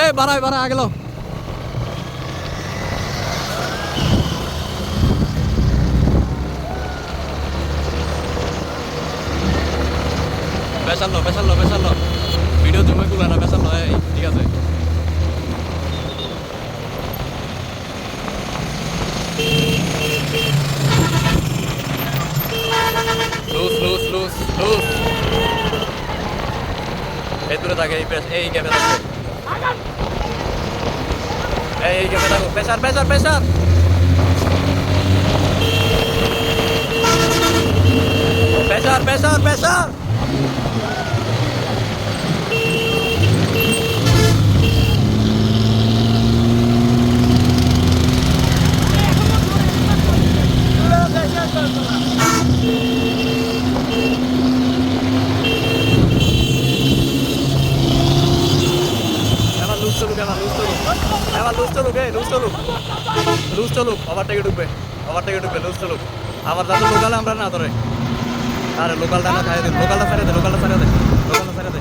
এ বাড়াই বাড়াই আগে লো পেশাল লো ভিডিও জমে গুলো না পেশাল এই, ঠিক আছে। এই দূরে থাকে, এই এই গ্যাপে থাকে এই এই গ্যাপে থাকো pressure pressure pressure pressure pressure pressure এবার লুজ চলুক এবার লুজ চলুক এবার লুজ চলুক, এই লুজ চলুক। লুজ চলুক ওভারটেকে ঢুকবে ওভারটেকে ঢুকবে লুজ চলুক। আবার যাতে লোকালে আমরা না ধরে। আরে লোকালটা না খাই দে লোকালটা ফেরে দে লোকালটা ফেরে দে লোকালটা ফেরে দে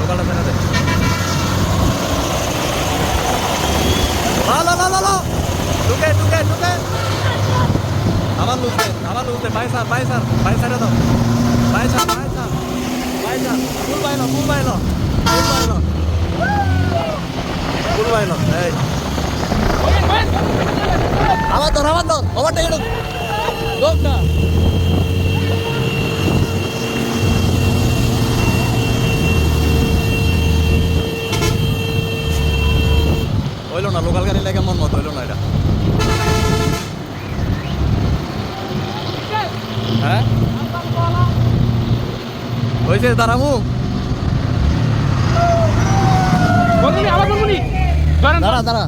লোকালটা ফেরে দে। লা লা লা লা ঢুকে ঢুকে। আমার লুজ দে আমার লুজ দে। Bye sir bye sir bye স্যারে দাও। বাই স্যার ধর ওভারটেকে ঢুক ঢুক না হইল না লোকাল গাড়ি লাগে মন মতো হইল না এটা। হ্যাঁ? হয়েছে দাঁড়ামু দাঁড়া দাঁড়া।